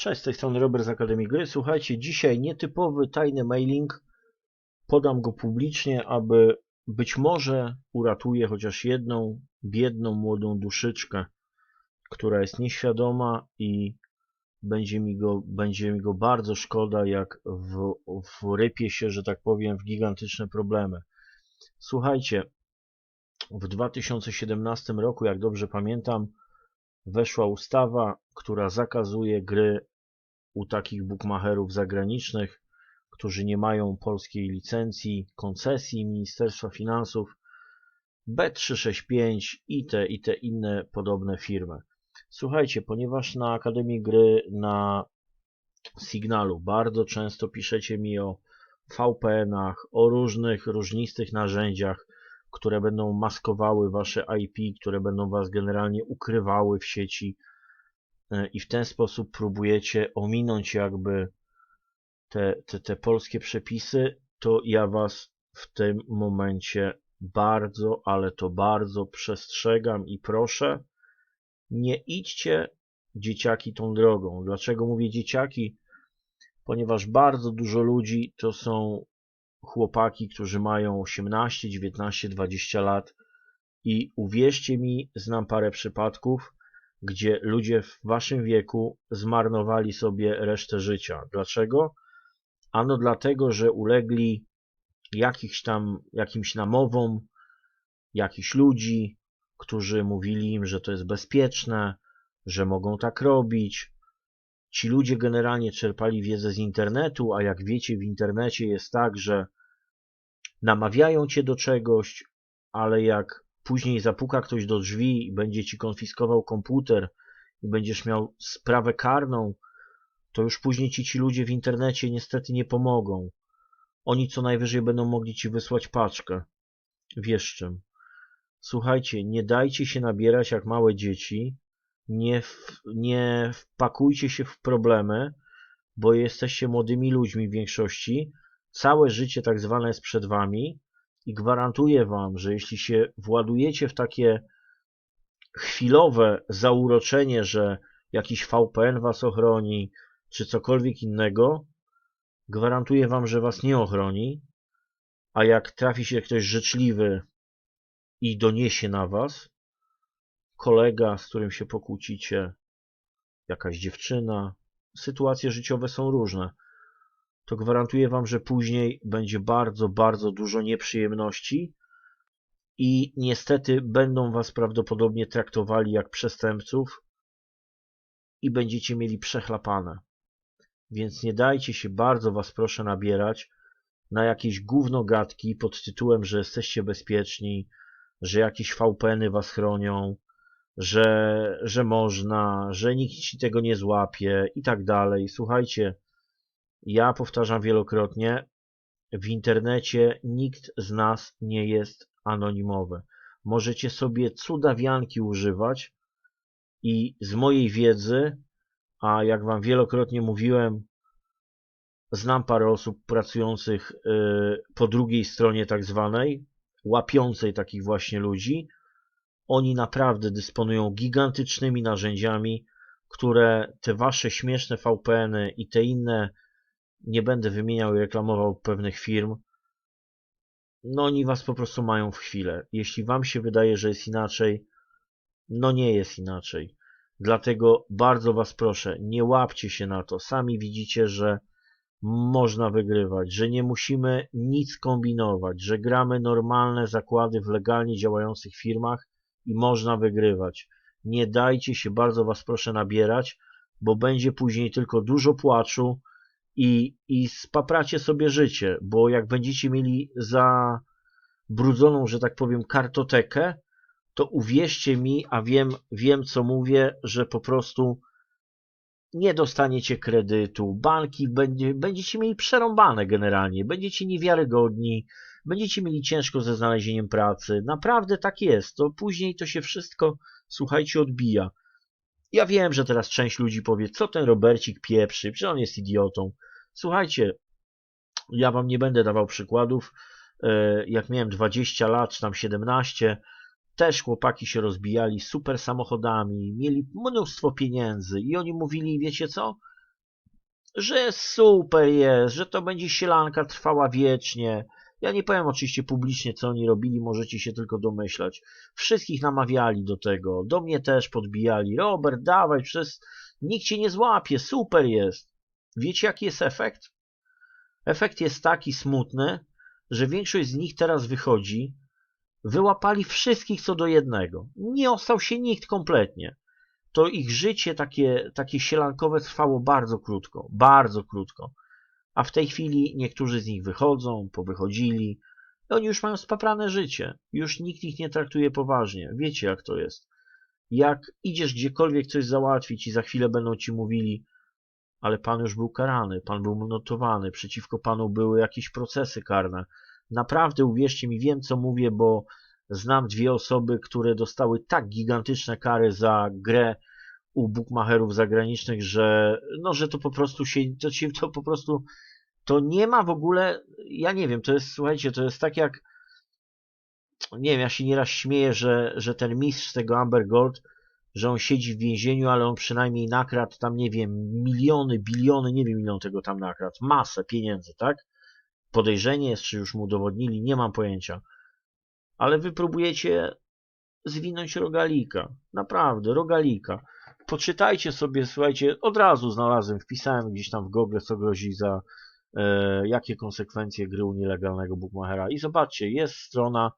Cześć, z tej strony Robert z Akademii Gry. Słuchajcie, dzisiaj nietypowy tajny mailing. Podam go publicznie, aby być może uratuje chociaż jedną biedną młodą duszyczkę, która jest nieświadoma i będzie mi go, będzie mi go bardzo szkoda, jak w, wrypie się, że tak powiem, w gigantyczne problemy. Słuchajcie, w 2017 roku, jak dobrze pamiętam, weszła ustawa, która zakazuje gry u takich bookmacherów zagranicznych, którzy nie mają polskiej licencji, koncesji Ministerstwa Finansów, B365 i te, i te inne podobne firmy. Słuchajcie, ponieważ na Akademii Gry na Signalu bardzo często piszecie mi o VPN-ach, o różnych różnistych narzędziach, które będą maskowały wasze IP, które będą was generalnie ukrywały w sieci i w ten sposób próbujecie ominąć jakby te, te, te polskie przepisy, to ja was w tym momencie bardzo, ale to bardzo przestrzegam i proszę, nie idźcie dzieciaki tą drogą. Dlaczego mówię dzieciaki? Ponieważ bardzo dużo ludzi to są chłopaki, którzy mają 18, 19, 20 lat i uwierzcie mi, znam parę przypadków, gdzie ludzie w waszym wieku zmarnowali sobie resztę życia. Dlaczego? Ano dlatego, że ulegli jakichś tam, jakimś namowom, jakichś ludzi, którzy mówili im, że to jest bezpieczne, że mogą tak robić. Ci ludzie generalnie czerpali wiedzę z internetu, a jak wiecie, w internecie jest tak, że namawiają cię do czegoś, ale jak później zapuka ktoś do drzwi i będzie ci konfiskował komputer i będziesz miał sprawę karną, to już później ci ci ludzie w internecie niestety nie pomogą. Oni co najwyżej będą mogli ci wysłać paczkę. Wiesz czym. Słuchajcie, nie dajcie się nabierać jak małe dzieci, nie, w, nie wpakujcie się w problemy, bo jesteście młodymi ludźmi w większości, całe życie tak zwane jest przed wami i gwarantuję wam, że jeśli się władujecie w takie chwilowe zauroczenie, że jakiś VPN was ochroni, czy cokolwiek innego, gwarantuję wam, że was nie ochroni, a jak trafi się ktoś życzliwy i doniesie na was, kolega, z którym się pokłócicie, jakaś dziewczyna, sytuacje życiowe są różne, to gwarantuję wam, że później będzie bardzo, bardzo dużo nieprzyjemności i niestety będą was prawdopodobnie traktowali jak przestępców i będziecie mieli przechlapane. Więc nie dajcie się, bardzo was proszę nabierać na jakieś gównogatki pod tytułem, że jesteście bezpieczni, że jakieś VPN-y was chronią, że, że można, że nikt ci tego nie złapie i tak dalej. Słuchajcie, ja powtarzam wielokrotnie, w internecie nikt z nas nie jest anonimowy. Możecie sobie cudawianki używać i z mojej wiedzy, a jak wam wielokrotnie mówiłem, znam parę osób pracujących y, po drugiej stronie tak zwanej, łapiącej takich właśnie ludzi. Oni naprawdę dysponują gigantycznymi narzędziami, które te wasze śmieszne VPN-y i te inne nie będę wymieniał i reklamował pewnych firm, no oni was po prostu mają w chwilę. Jeśli wam się wydaje, że jest inaczej, no nie jest inaczej. Dlatego bardzo was proszę, nie łapcie się na to. Sami widzicie, że można wygrywać, że nie musimy nic kombinować, że gramy normalne zakłady w legalnie działających firmach i można wygrywać. Nie dajcie się, bardzo was proszę, nabierać, bo będzie później tylko dużo płaczu, i, i spapracie sobie życie, bo jak będziecie mieli zabrudzoną, że tak powiem, kartotekę, to uwierzcie mi, a wiem, wiem co mówię, że po prostu nie dostaniecie kredytu, banki będzie, będziecie mieli przerąbane generalnie, będziecie niewiarygodni, będziecie mieli ciężko ze znalezieniem pracy. Naprawdę tak jest. To później to się wszystko, słuchajcie, odbija. Ja wiem, że teraz część ludzi powie, co ten Robercik pieprzy, że on jest idiotą. Słuchajcie, ja wam nie będę dawał przykładów. E, jak miałem 20 lat, czy tam 17, też chłopaki się rozbijali super samochodami, mieli mnóstwo pieniędzy i oni mówili, wiecie co? że super jest, że to będzie sielanka trwała wiecznie. Ja nie powiem oczywiście publicznie, co oni robili, możecie się tylko domyślać. Wszystkich namawiali do tego, do mnie też podbijali. Robert, dawaj, przez nikt cię nie złapie, super jest. Wiecie, jaki jest efekt? Efekt jest taki smutny, że większość z nich teraz wychodzi, wyłapali wszystkich co do jednego. Nie ostał się nikt kompletnie. To ich życie takie, takie sielankowe trwało bardzo krótko, bardzo krótko. A w tej chwili niektórzy z nich wychodzą, powychodzili. I oni już mają spaprane życie. Już nikt ich nie traktuje poważnie. Wiecie jak to jest. Jak idziesz gdziekolwiek coś załatwić i za chwilę będą ci mówili ale pan już był karany, pan był notowany, przeciwko panu były jakieś procesy karne. Naprawdę, uwierzcie mi, wiem co mówię, bo znam dwie osoby, które dostały tak gigantyczne kary za grę u bookmacherów zagranicznych, że no, że to po prostu się, to się, to po prostu, to nie ma w ogóle, ja nie wiem, to jest, słuchajcie, to jest tak jak, nie wiem, ja się nieraz śmieję, że, że ten mistrz tego Amber Gold, że on siedzi w więzieniu, ale on przynajmniej nakradł tam, nie wiem, miliony, biliony, nie wiem ile on tego tam nakradł, masę pieniędzy, tak? Podejrzenie jest, czy już mu udowodnili, nie mam pojęcia. Ale wy próbujecie zwinąć rogalika. Naprawdę, rogalika. Poczytajcie sobie, słuchajcie, od razu znalazłem, wpisałem gdzieś tam w Google, co grozi za jakie konsekwencje gry u nielegalnego bookmachera. I zobaczcie, jest strona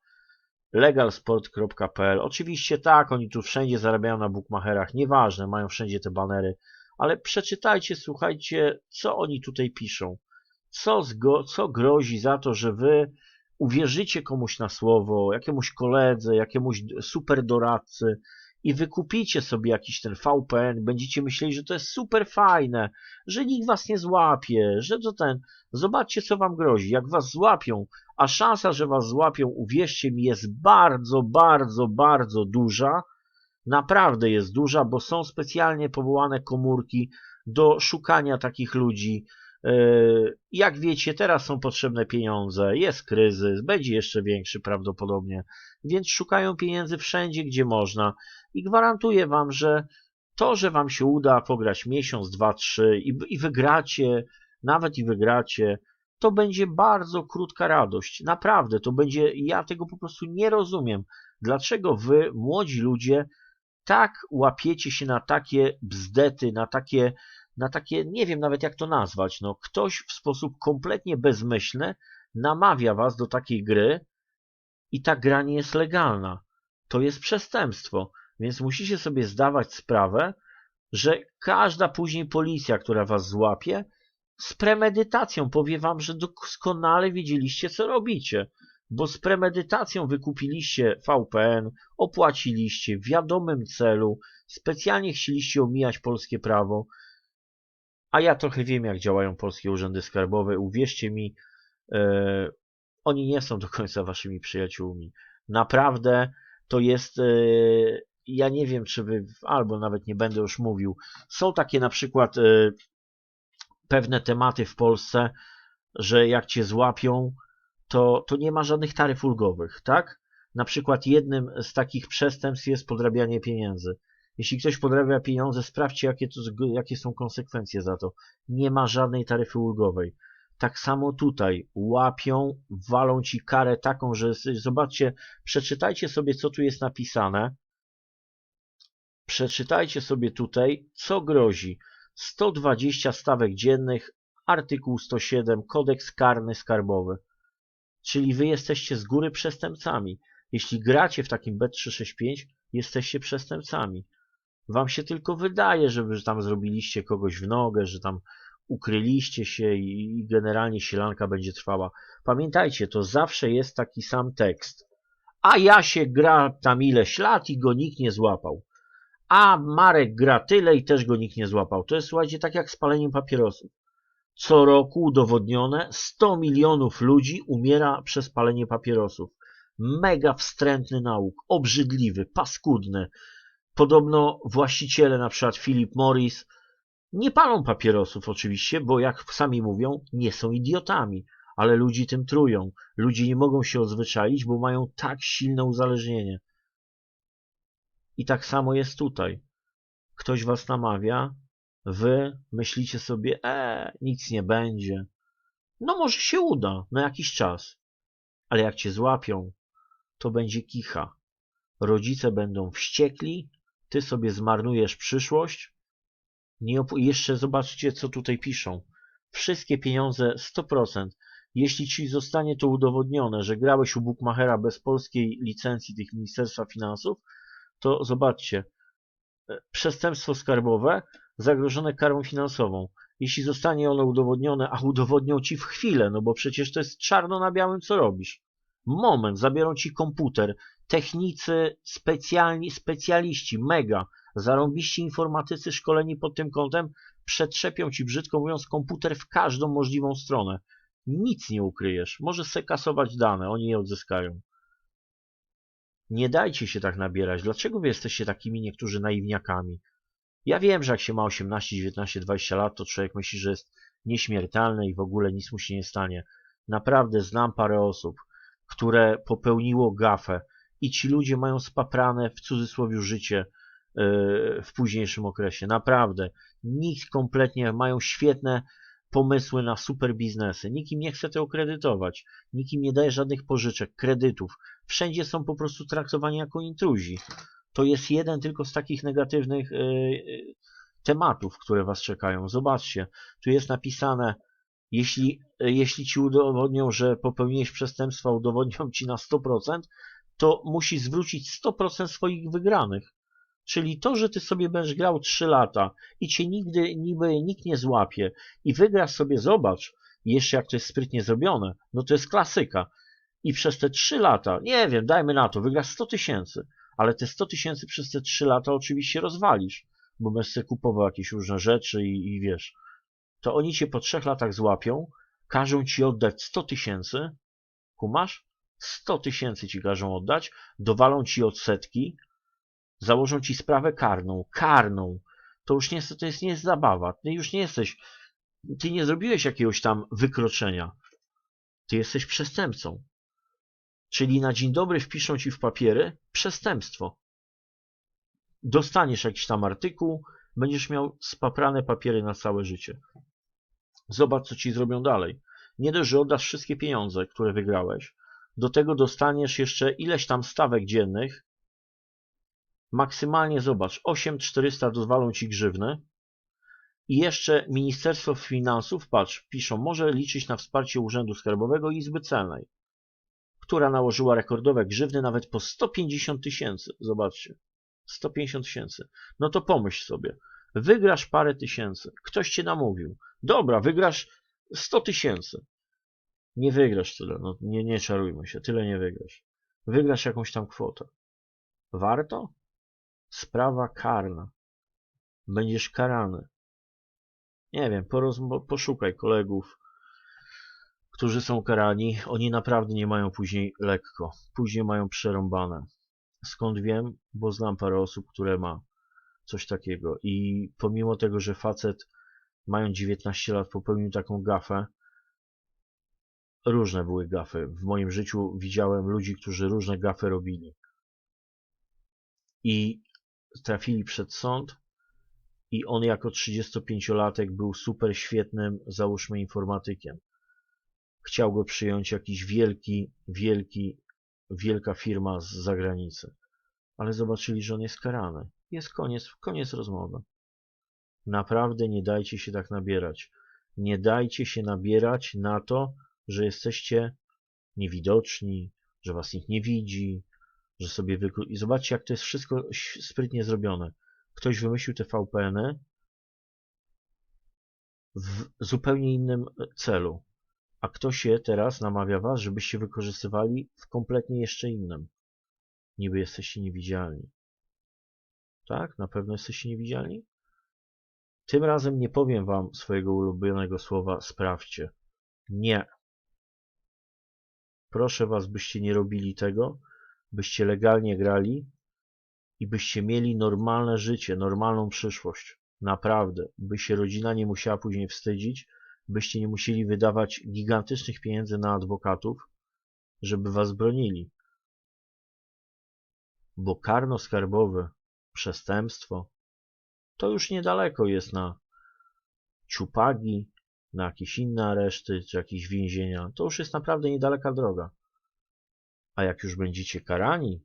legalsport.pl. Oczywiście tak, oni tu wszędzie zarabiają na bookmacherach, nieważne, mają wszędzie te banery, ale przeczytajcie, słuchajcie, co oni tutaj piszą. Co, zgo, co grozi za to, że wy uwierzycie komuś na słowo, jakiemuś koledze, jakiemuś super doradcy i wykupicie sobie jakiś ten VPN, będziecie myśleli, że to jest super fajne, że nikt was nie złapie, że to ten... Zobaczcie, co wam grozi. Jak was złapią, a szansa, że was złapią, uwierzcie mi, jest bardzo, bardzo, bardzo duża. Naprawdę jest duża, bo są specjalnie powołane komórki do szukania takich ludzi. E, jak wiecie, teraz są potrzebne pieniądze, jest kryzys, będzie jeszcze większy prawdopodobnie, więc szukają pieniędzy wszędzie, gdzie można i gwarantuję wam, że to, że wam się uda pograć miesiąc, dwa, trzy i, i wygracie, nawet i wygracie, to będzie bardzo krótka radość. Naprawdę, to będzie, ja tego po prostu nie rozumiem. Dlaczego wy, młodzi ludzie, tak łapiecie się na takie bzdety, na takie, na takie, nie wiem nawet jak to nazwać, no ktoś w sposób kompletnie bezmyślny namawia was do takiej gry i ta gra nie jest legalna. To jest przestępstwo, więc musicie sobie zdawać sprawę, że każda później policja, która was złapie, z premedytacją powie wam, że doskonale wiedzieliście, co robicie, bo z premedytacją wykupiliście VPN, opłaciliście w wiadomym celu, specjalnie chcieliście omijać polskie prawo, a ja trochę wiem, jak działają polskie urzędy skarbowe. Uwierzcie mi, e, oni nie są do końca waszymi przyjaciółmi. Naprawdę to jest, e, ja nie wiem, czy wy, albo nawet nie będę już mówił, są takie na przykład e, pewne tematy w Polsce, że jak cię złapią, to, to nie ma żadnych taryf ulgowych, tak? Na przykład jednym z takich przestępstw jest podrabianie pieniędzy. Jeśli ktoś podrabia pieniądze, sprawdźcie, jakie, to, jakie są konsekwencje za to. Nie ma żadnej taryfy ulgowej. Tak samo tutaj łapią, walą ci karę taką, że zobaczcie, przeczytajcie sobie, co tu jest napisane. Przeczytajcie sobie tutaj, co grozi. 120 stawek dziennych, artykuł 107, kodeks karny skarbowy. Czyli wy jesteście z góry przestępcami. Jeśli gracie w takim B365, jesteście przestępcami. Wam się tylko wydaje, że, że tam zrobiliście kogoś w nogę, że tam ukryliście się i generalnie sielanka będzie trwała. Pamiętajcie, to zawsze jest taki sam tekst. A ja się gra tam ileś lat i go nikt nie złapał a Marek gra tyle i też go nikt nie złapał. To jest, słuchajcie, tak jak z paleniem papierosów. Co roku udowodnione 100 milionów ludzi umiera przez palenie papierosów. Mega wstrętny nauk, obrzydliwy, paskudny. Podobno właściciele, na przykład Philip Morris, nie palą papierosów oczywiście, bo jak sami mówią, nie są idiotami, ale ludzi tym trują. Ludzie nie mogą się odzwyczaić, bo mają tak silne uzależnienie. I tak samo jest tutaj. Ktoś was namawia, Wy myślicie sobie, e, nic nie będzie. No może się uda na jakiś czas. Ale jak cię złapią, to będzie kicha. Rodzice będą wściekli, ty sobie zmarnujesz przyszłość. Nie jeszcze zobaczcie, co tutaj piszą. Wszystkie pieniądze 100%. Jeśli ci zostanie to udowodnione, że grałeś u Bookmachera bez polskiej licencji tych Ministerstwa Finansów, to zobaczcie. e, Przestępstwo skarbowe zagrożone karą finansową. Jeśli zostanie ono udowodnione, a udowodnią ci w chwilę, no bo przecież to jest czarno na białym, co robisz. Moment, zabiorą ci komputer, technicy, specjalni, specjaliści, mega, zarąbiści informatycy szkoleni pod tym kątem, przetrzepią ci, brzydko mówiąc, komputer w każdą możliwą stronę. Nic nie ukryjesz. Możesz se kasować dane, oni je odzyskają. Nie dajcie się tak nabierać. Dlaczego wy jesteście takimi niektórzy naiwniakami? Ja wiem, że jak się ma 18, 19, 20 lat, to człowiek myśli, że jest nieśmiertelny i w ogóle nic mu się nie stanie. Naprawdę znam parę osób, które popełniło gafę i ci ludzie mają spaprane w cudzysłowie życie yy, w późniejszym okresie. Naprawdę. Nikt kompletnie mają świetne pomysły na super biznesy. Nikt im nie chce tego kredytować. Nikt im nie daje żadnych pożyczek, kredytów. Wszędzie są po prostu traktowani jako intruzi. To jest jeden tylko z takich negatywnych yy, yy, tematów, które was czekają. Zobaczcie, tu jest napisane, jeśli, jeśli ci udowodnią, że popełniłeś przestępstwa, udowodnią ci na 100%, to musi zwrócić 100% swoich wygranych. Czyli to, że ty sobie będziesz grał 3 lata i cię nigdy niby nikt nie złapie i wygrasz sobie, zobacz, jeszcze jak to jest sprytnie zrobione, no to jest klasyka. I przez te 3 lata, nie wiem, dajmy na to, wygrasz 100 tysięcy, ale te 100 tysięcy przez te 3 lata oczywiście rozwalisz, bo będziesz sobie kupował jakieś różne rzeczy i, i wiesz. To oni cię po 3 latach złapią, każą ci oddać 100 tysięcy, kumasz? 100 tysięcy ci każą oddać, dowalą ci odsetki, założą ci sprawę karną, karną. To już nie to jest, nie jest zabawa. Ty już nie jesteś, ty nie zrobiłeś jakiegoś tam wykroczenia. Ty jesteś przestępcą. Czyli na dzień dobry wpiszą ci w papiery przestępstwo. Dostaniesz jakiś tam artykuł, będziesz miał spaprane papiery na całe życie. Zobacz, co ci zrobią dalej. Nie dość, że oddasz wszystkie pieniądze, które wygrałeś, do tego dostaniesz jeszcze ileś tam stawek dziennych, maksymalnie zobacz, 8400 dozwolą ci grzywny i jeszcze Ministerstwo Finansów, patrz, piszą, może liczyć na wsparcie Urzędu Skarbowego i Izby Celnej, która nałożyła rekordowe grzywny nawet po 150 tysięcy. Zobaczcie, 150 tysięcy. No to pomyśl sobie, wygrasz parę tysięcy, ktoś cię namówił. Dobra, wygrasz 100 tysięcy. Nie wygrasz tyle, no nie, nie czarujmy się, tyle nie wygrasz. Wygrasz jakąś tam kwotę. Warto? Sprawa karna. Będziesz karany. Nie wiem, poszukaj kolegów, którzy są karani. Oni naprawdę nie mają później lekko. Później mają przerąbane. Skąd wiem? Bo znam parę osób, które ma coś takiego. I pomimo tego, że facet mając 19 lat popełnił taką gafę, różne były gafy. W moim życiu widziałem ludzi, którzy różne gafy robili. I trafili przed sąd i on jako 35-latek był super świetnym, załóżmy, informatykiem. Chciał go przyjąć jakiś wielki, wielki, wielka firma z zagranicy. Ale zobaczyli, że on jest karany. Jest koniec, koniec rozmowy. Naprawdę nie dajcie się tak nabierać. Nie dajcie się nabierać na to, że jesteście niewidoczni, że was nikt nie widzi, że sobie wyklu... I zobaczcie, jak to jest wszystko sprytnie zrobione. Ktoś wymyślił te VPN-y w zupełnie innym celu, a ktoś je teraz namawia was, żebyście wykorzystywali w kompletnie jeszcze innym. Niby jesteście niewidzialni. Tak? Na pewno jesteście niewidzialni? Tym razem nie powiem wam swojego ulubionego słowa sprawdźcie. Nie. Proszę was, byście nie robili tego, byście legalnie grali i byście mieli normalne życie, normalną przyszłość. Naprawdę. By się rodzina nie musiała później wstydzić, byście nie musieli wydawać gigantycznych pieniędzy na adwokatów, żeby was bronili. Bo karno skarbowe, przestępstwo, to już niedaleko jest na ciupagi, na jakieś inne areszty, czy jakieś więzienia, to już jest naprawdę niedaleka droga. A jak już będziecie karani,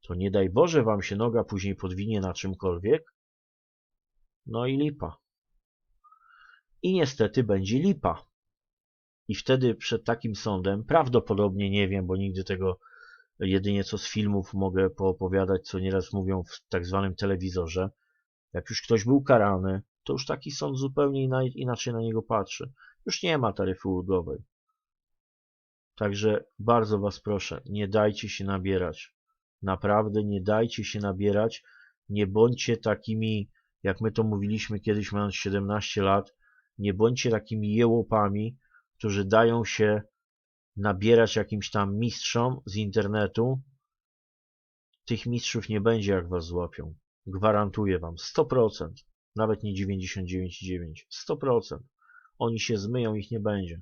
to nie daj Boże wam się noga później podwinie na czymkolwiek, no i lipa. I niestety będzie lipa. I wtedy przed takim sądem, prawdopodobnie nie wiem, bo nigdy tego jedynie co z filmów mogę poopowiadać, co nieraz mówią w tak zwanym telewizorze. Jak już ktoś był karany, to już taki sąd zupełnie ina- inaczej na niego patrzy. Już nie ma taryfy ulgowej. Także bardzo Was proszę, nie dajcie się nabierać. Naprawdę nie dajcie się nabierać. Nie bądźcie takimi, jak my to mówiliśmy kiedyś mając 17 lat, nie bądźcie takimi jełopami, którzy dają się nabierać jakimś tam mistrzom z internetu. Tych mistrzów nie będzie, jak was złapią. Gwarantuję wam. 100%. Nawet nie 99,9. 100%. Oni się zmyją, ich nie będzie.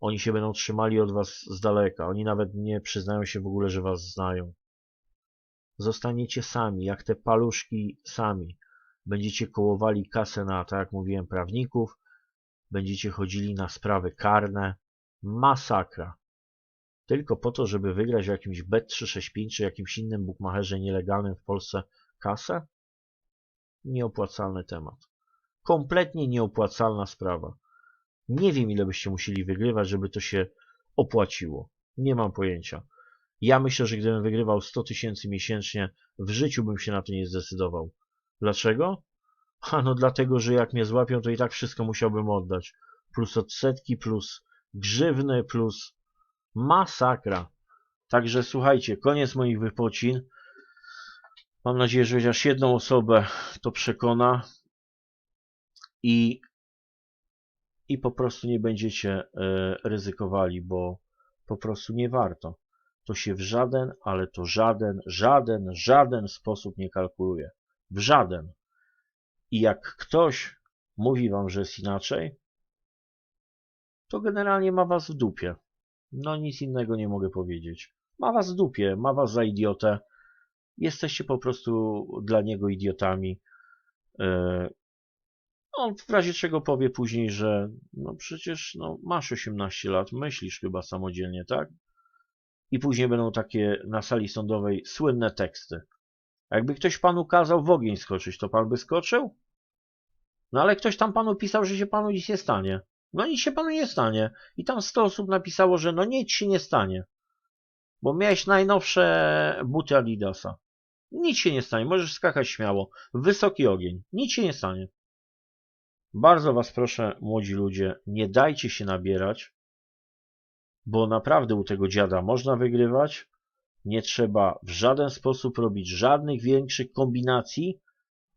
Oni się będą trzymali od was z daleka. Oni nawet nie przyznają się w ogóle, że was znają. Zostaniecie sami, jak te paluszki sami. Będziecie kołowali kasę na, tak jak mówiłem, prawników. Będziecie chodzili na sprawy karne. Masakra. Tylko po to, żeby wygrać w jakimś Bet365 czy jakimś innym bukmacherze nielegalnym w Polsce kasę? Nieopłacalny temat. Kompletnie nieopłacalna sprawa. Nie wiem, ile byście musieli wygrywać, żeby to się opłaciło. Nie mam pojęcia. Ja myślę, że gdybym wygrywał 100 tysięcy miesięcznie, w życiu bym się na to nie zdecydował. Dlaczego? A no dlatego, że jak mnie złapią, to i tak wszystko musiałbym oddać. Plus odsetki, plus grzywny, plus masakra. Także słuchajcie, koniec moich wypocin. Mam nadzieję, że chociaż jedną osobę to przekona i, i po prostu nie będziecie e, ryzykowali, bo po prostu nie warto. To się w żaden, ale to żaden, żaden, żaden sposób nie kalkuluje. W żaden. I jak ktoś mówi wam, że jest inaczej, to generalnie ma was w dupie. No nic innego nie mogę powiedzieć. Ma was w dupie, ma was za idiotę. Jesteście po prostu dla niego idiotami. Yy, On w razie czego powie później, że no przecież no, masz 18 lat, myślisz chyba samodzielnie, tak? I później będą takie na sali sądowej słynne teksty. Jakby ktoś panu kazał w ogień skoczyć, to pan by skoczył? No ale ktoś tam panu pisał, że się panu nic nie stanie. No nic się panu nie stanie. I tam 100 osób napisało, że no nic się nie stanie. Bo miałeś najnowsze buty Adidasa. Nic się nie stanie, możesz skakać śmiało. Wysoki ogień. Nic się nie stanie. Bardzo was proszę, młodzi ludzie, nie dajcie się nabierać, bo naprawdę u tego dziada można wygrywać. Nie trzeba w żaden sposób robić żadnych większych kombinacji,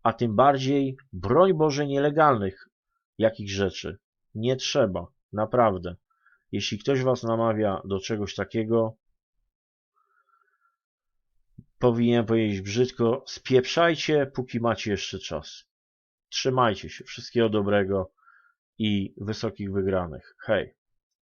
a tym bardziej, broń Boże, nielegalnych jakich rzeczy. Nie trzeba, naprawdę. Jeśli ktoś was namawia do czegoś takiego, powinien powiedzieć brzydko, spieprzajcie, póki macie jeszcze czas. Trzymajcie się, wszystkiego dobrego i wysokich wygranych. Hej!